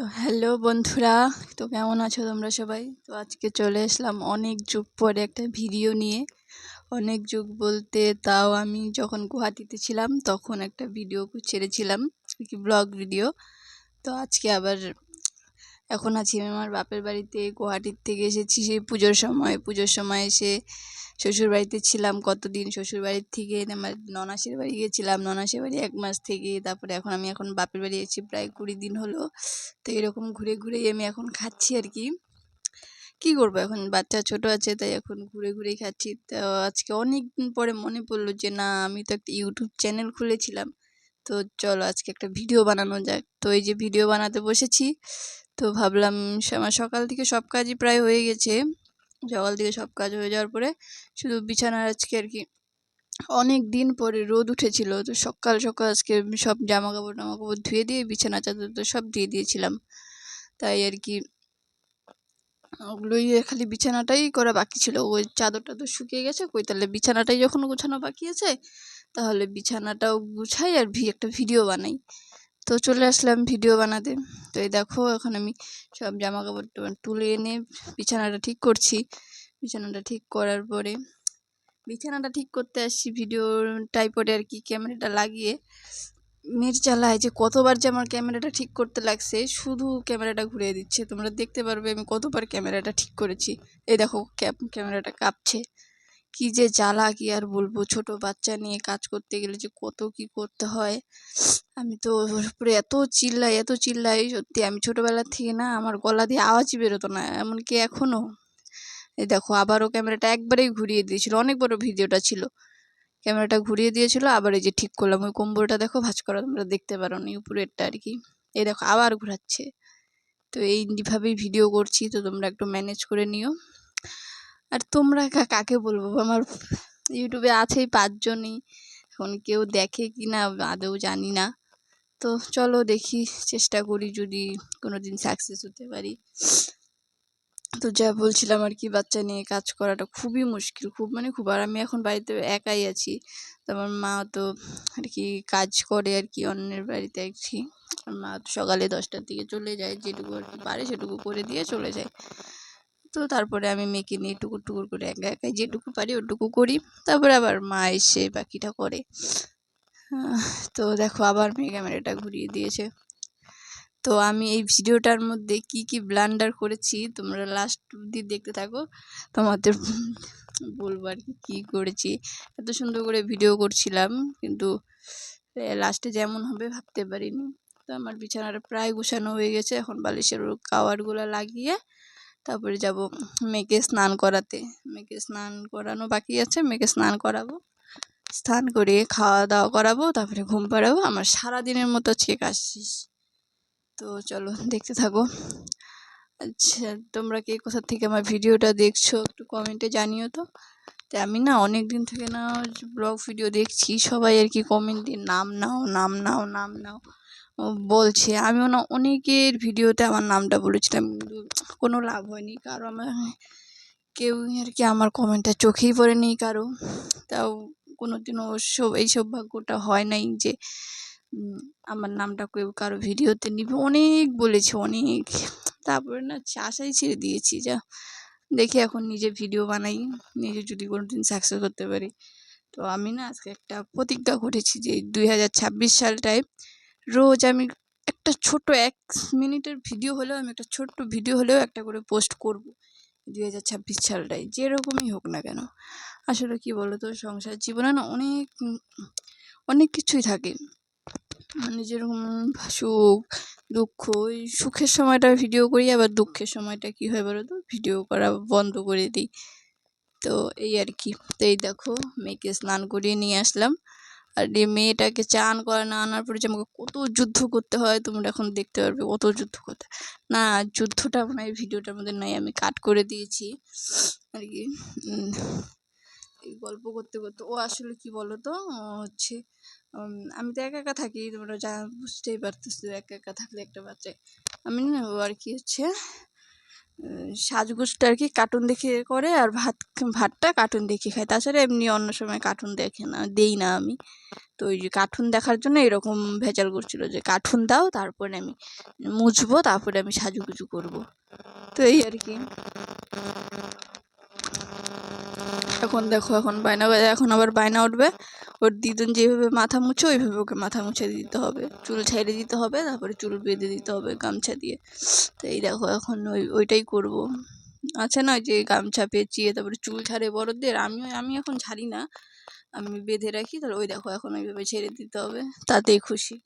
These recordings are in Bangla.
তো হ্যালো বন্ধুরা, তো কেমন আছো তোমরা সবাই? তো আজকে চলে আসলাম অনেক যুগ পরে একটা ভিডিও নিয়ে। অনেক যুগ বলতে তাও আমি যখন গুহাটিতে ছিলাম তখন একটা ভিডিও ছেড়েছিলাম কি ব্লগ ভিডিও তো আজকে আবার এখন আছি আমি আমার বাপের বাড়িতে, গুয়াহাটির থেকে এসেছি সেই পুজোর সময়। পুজোর সময় এসে শ্বশুর বাড়িতে ছিলাম কতদিন? শ্বশুর বাড়ির থেকে আমার ননাসের বাড়ি গিয়েছিলাম। ননাসের বাড়ি এক মাস থেকে, তারপরে এখন আমি এখন বাপের বাড়ি এসেছি প্রায় কুড়ি দিন হলো। তো এরকম ঘুরে ঘুরেই আমি এখন খাচ্ছি আর কি। কী করব? এখন বাচ্চা ছোট আছে, তাই এখন ঘুরে ঘুরেই খাচ্ছি। তো আজকে অনেক দিন পরে মনে পড়ল যে, না, আমি তো একটা ইউটিউব চ্যানেল খুলেছিলাম। তো চলো আজকে একটা ভিডিও বানানো যাক। তো এই যে ভিডিও বানাতে বসেছি তো ভাবলাম আমার সকাল থেকে সব কাজই প্রায় হয়ে গেছে। সকাল থেকে সব কাজ হয়ে যাওয়ার পরে শুধু বিছানার আজকে আর কি অনেক দিন পরে রোদ উঠেছিল। তো সকাল সকাল আজকে সব জামা কাপড় টামা কাপড় ধুয়ে দিয়ে বিছানা চাদর তো সব দিয়ে দিয়েছিলাম। তাই আর কি ওগুলোই খালি বিছানাটাই করা বাকি ছিল। ওই চাদরটা তো শুকিয়ে গেছে কই তাহলে বিছানাটাই যখন গোছানো বাকি আছে তাহলে বিছানাটাও গুছাই আর ভি একটা ভিডিও বানাই। তো চলে আসলাম ভিডিও বানাতে। তো এই দেখো, এখন আমি সব জামা কাপড় তুলে এনে বিছানাটা ঠিক করছি। বিছানাটা ঠিক করার পরে বিছানাটা ঠিক করতে আসছি, ভিডিও টাইপডে আর কি, ক্যামেরাটা লাগিয়ে। নেট চালায় যে কতবার যে আমার ক্যামেরাটা ঠিক করতে লাগছে, শুধু ক্যামেরাটা ঘুরিয়ে দিচ্ছে। তোমরা দেখতে পারবে আমি কতবার ক্যামেরাটা ঠিক করেছি। এই দেখো ক্যামেরাটা কাঁপছে। কি যে জ্বালা কি আর বলব। ছোট বাচ্চা নিয়ে কাজ করতে গেলে যে কত কি করতে হয়, আমি তো উপরে এত চিল্লাই এত চিল্লাই সত্যি আমি ছোটোবেলার থেকে না আমার গলা দিয়ে আওয়াজই বেরোতো না, এমনকি এখনও এই দেখো, আবারও ক্যামেরাটা একবারেই ঘুরিয়ে দিয়েছিল, অনেক বড় ভিডিওটা ছিল। ক্যামেরাটা ঘুরিয়ে দিয়েছিল, আবার এই যে ঠিক করলাম, ওই কম্বলটা দেখো, ভাঁজ করা, তোমরা দেখতে পারো নি উপরেরটা আর কি। এই দেখো, আবার ঘোরাচ্ছে। তো এইভাবেই ভিডিও করছি, তো তোমরা একটু ম্যানেজ করে নিও। আর তোমরা কাকে বলব? আমার ইউটিউবে আছেই পাঁচজনই। এখন কেউ দেখে কি না আদৌ জানি না। তো চলো দেখি, চেষ্টা করি যদি কোনো দিন সাকসেস হতে পারি। তো যা বলছিলাম আর কি, বাচ্চা নিয়ে কাজ করাটা খুবই মুশকিল, খুব মানে খুব। আর আমি এখন বাড়িতে একাই আছি। তো আমার মা তো আর কি কাজ করে আর কি, অন্যের বাড়িতে আছি মা তো সকালে দশটার দিকে চলে যায়, যেটুকু আর কি পারে সেটুকু করে দিয়ে চলে যায়। তো তারপরে আমি মেয়েকে নিয়ে টুকুর টুকুর করে একা একাই যেটুকু পারি ওটুকু করি। তারপরে আবার মা এসে বাকিটা করে। তো দেখো আবার মেয়ে ক্যামেরাটা ঘুরিয়ে দিয়েছে। তো আমি এই ভিডিওটার মধ্যে কি কি ব্লান্ডার করেছি তোমরা লাস্ট অব্দি দেখতে থাকো। তোমাদের বলব আর কি, কী করেছি। এত সুন্দর করে ভিডিও করছিলাম কিন্তু লাস্টে যেমন হবে ভাবতে পারিনি। তো আমার বিছানাটা প্রায় গোছানো হয়ে গেছে। এখন বালিশের কাওয়ারগুলো লাগিয়ে তারপরে যাব মেয়েকে স্নান করাতে। মেয়েকে স্নান করানো বাকি আছে, মেয়েকে স্নান করাবো। স্নান করে খাওয়া দাওয়া করাবো, তারপরে ঘুম পাড়াবো। আমার সারাদিনের মতো চেক আসছিস। তো চলো, দেখতে থাকো। আচ্ছা তোমরা কে কোথা থেকে আমার ভিডিওটা দেখছ একটু কমেন্টে জানিও তো। তো আমি না অনেক দিন থেকে না ব্লগ ভিডিও দেখছি। সবাই আর কি কমেন্ট নাম নাও নাম নাও নাম নাও। বলছে আমিও না অনেকের ভিডিওতে আমার নামটা বলেছিলাম কোনো লাভ হয়নি। কারও আমার, কেউ আর কি আমার কমেন্টটা চোখেই পড়েনি কারও। তাও কোনো দিনও সব, এই সৌভাগ্যটা হয় নাই যে আমার নামটা কেউ কারও ভিডিওতে নিবে। অনেক বলেছে, অনেক। তারপরে না আশাই ছেড়ে দিয়েছি, যা, দেখি এখন নিজে ভিডিও বানাই, নিজে যদি কোনো দিন সাকসেস করতে পারি। তো আমি না আজকে একটা প্রতিজ্ঞা করেছি যে, দুই হাজার ছাব্বিশ সালটায় রোজ আমি একটা ছোট এক মিনিটের ভিডিও হলেও, আমি একটা ছোট্ট ভিডিও হলেও একটা করে পোস্ট করব। দুই হাজার ছাব্বিশ সালটায়, যেরকমই হোক না কেন। আসলে কী বলো তো সংসার জীবনে না অনেক অনেক কিছুই থাকে। মানে যেরকম সুখ, দুঃখ, ওই সুখের সময়টা ভিডিও করি, আবার দুঃখের সময়টা কী হয় বলো তো ভিডিও করা বন্ধ করে দিই। তো এই আর কি। তো এই দেখো, মেয়েকে স্নান করিয়ে নিয়ে আসলাম। আর এই মেয়েটাকে চান করে না আনার পরে যে আমাকে কত যুদ্ধ করতে হয়, তোমরা এখন দেখতে পারবে কত যুদ্ধ করতে। না, যুদ্ধটা মানে হয় ভিডিওটার মধ্যে নাই, আমি কাট করে দিয়েছি। আর কি এই গল্প করতে করতে। ও আসলে কি বলো তো হচ্ছে আমি তো একা একা থাকি, তোমরা যা বুঝতেই পারতেছো, একা একা থাকলে একটা বাচ্চায় আমি না আর কি হচ্ছে সাজগোজটা আর কি কার্টুন দেখে করে আর ভাত, ভাতটা কার্টুন দেখে খায়। তাছাড়া এমনি অন্য সময় কার্টুন দেখে না, দেই না আমি। তো ওই যে কার্টুন দেখার জন্য এরকম ভেজাল করছিল যে কার্টুন দাও, তারপরে আমি মুছবো, তারপরে আমি সাজুগুজু করব। তো এই আর কি এখন দেখো, এখন বায়না বাজে, এখন আবার বায়না উঠবে। ওর দিদুন যেভাবে মাথা মুছে, ওইভাবে ওকে মাথা মুছে দিতে হবে। চুল ছেড়ে দিতে হবে, তারপরে চুল বেঁধে দিতে হবে গামছা দিয়ে। তো এই দেখো, এখন ওই, ওইটাই করব। আছে না যে গামছা পেঁচিয়ে, তারপরে চুল ছাড়ে বড়দের। আমিও, আমি এখন ছাড়ি না। আমি বেঁধে রাখি, তাহলে ওই দেখো, এখন ওইভাবে ছেড়ে দিতে হবে। তাতেই খুশি।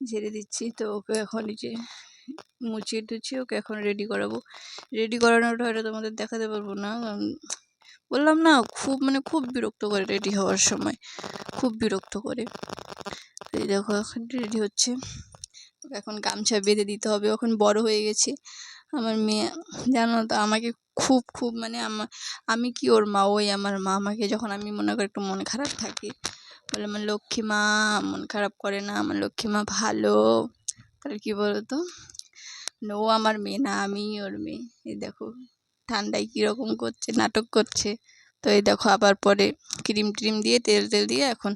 ছেড়ে দিচ্ছি, তো ওকে এখন এই যে মুছিয়ে টুছিয়ে ওকে এখন রেডি করাবো। রেডি করানোটা হয়তো তোমাদের দেখাতে পারব না, কারণ বললাম না, খুব মানে খুব বিরক্ত করে রেডি হওয়ার সময়। খুব বিরক্ত করে। এই দেখো এখন রেডি হচ্ছে। এখন গামছা বেঁধে দিতে হবে। এখন বড় হয়ে গেছে। আমার মেয়ে, জানো তো, আমাকে খুব খুব মানে আমার আমি কি ওর মা? ওই আমার মা। আমাকে যখন আমি মনে করি একটু মন খারাপ থাকি, বলে আমার লক্ষ্মী মা, মন খারাপ করে না, আমার লক্ষ্মী মা ভালো। তাহলে কী বলতো? ও আমার মেয়ে না আমি ওর মেয়ে। এই দেখো। ঠান্ডায় কীরকম করছে, নাটক করছে। তো এই দেখো আবার পরে ক্রিম ট্রিম দিয়ে, তেল টেল দিয়ে এখন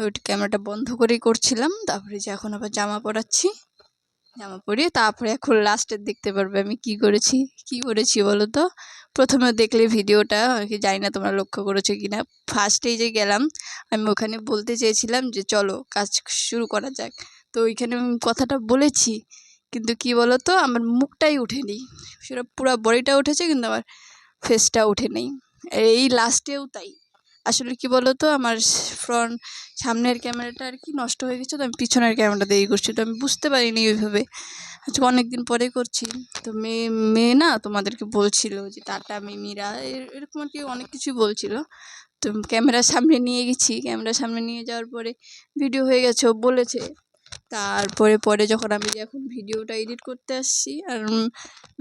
ওই ক্যামেরাটা বন্ধ করেই করছিলাম। তারপরে যে এখন আবার জামা পরাচ্ছি, জামা পরিয়ে তারপরে এখন লাস্টের দেখতে পারবে আমি কি করেছি কি করেছি বলো তো? প্রথমে দেখলে ভিডিওটা কি জানি না তোমরা লক্ষ্য করেছ কি না ফার্স্টেই যে গেলাম, আমি ওখানে বলতে চেয়েছিলাম যে চলো কাজ শুরু করা যাক। তো ওইখানে আমি কথাটা বলেছি কিন্তু কি বলো তো আমার মুখটাই ওঠেনি সেটা পুরো বডিটা উঠেছে কিন্তু আমার ফেসটা ওঠে নেই এই লাস্টেও তাই। আসলে কি বলো তো আমার ফ্রন্ট সামনের ক্যামেরাটা আর কি নষ্ট হয়ে গেছে, তো আমি পিছনের ক্যামেরাটা দিয়ে করছি তো আমি বুঝতে পারিনি ওইভাবে। আজকে অনেক দিন পরে করছি। তো মেয়ে মেয়ে না তোমাদেরকে বলছিল যে টাটা মিমিরা এর- এরকম আর কি অনেক কিছুই বলছিল। তো ক্যামেরার সামনে নিয়ে গেছি। ক্যামেরার সামনে নিয়ে যাওয়ার পরে ভিডিও হয়ে গেছে বলেছে তারপরে পরে যখন আমি এখন ভিডিওটা এডিট করতে আসছি, আর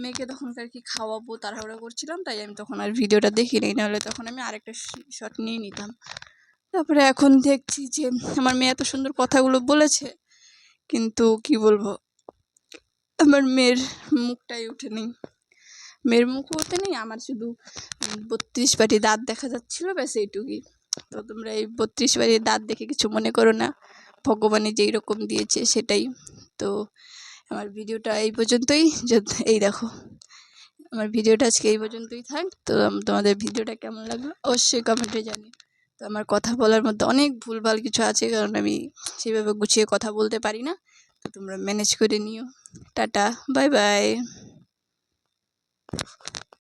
মেয়েকে তখন আর কি খাওয়াবো, তাড়াহুড়ো করছিলাম, তাই আমি তখন আর ভিডিওটা দেখি নাই, নাহলে তখন আমি আরেকটা শট নিয়ে নিতাম। তারপরে এখন দেখছি যে আমার মেয়ে এত সুন্দর কথাগুলো বলেছে, কিন্তু কি বলব, আমার মেয়ের মুখটাই ওঠেনি মেয়ের মুখও ওঠেনি আমার শুধু বত্রিশ পাটি দাঁত দেখা যাচ্ছিল, ব্যাস এইটুকুই। তো তোমরা এই বত্রিশ পাটি দাঁত দেখে কিছু মনে করো না। ভগবানে যেই রকম দিয়েছে সেটাই। তো আমার ভিডিওটা এই পর্যন্তই। এই দেখো, আমার ভিডিওটা আজকে এই পর্যন্তই থাক। তো তোমাদের ভিডিওটা কেমন লাগল? অবশ্যই কমেন্টে জানিও। তো আমার কথা বলার মধ্যে অনেক ভুলভাল কিছু আছে, কারণ আমি সেভাবে গুছিয়ে কথা বলতে পারি না। তো তোমরা ম্যানেজ করে নিও। Tata bye bye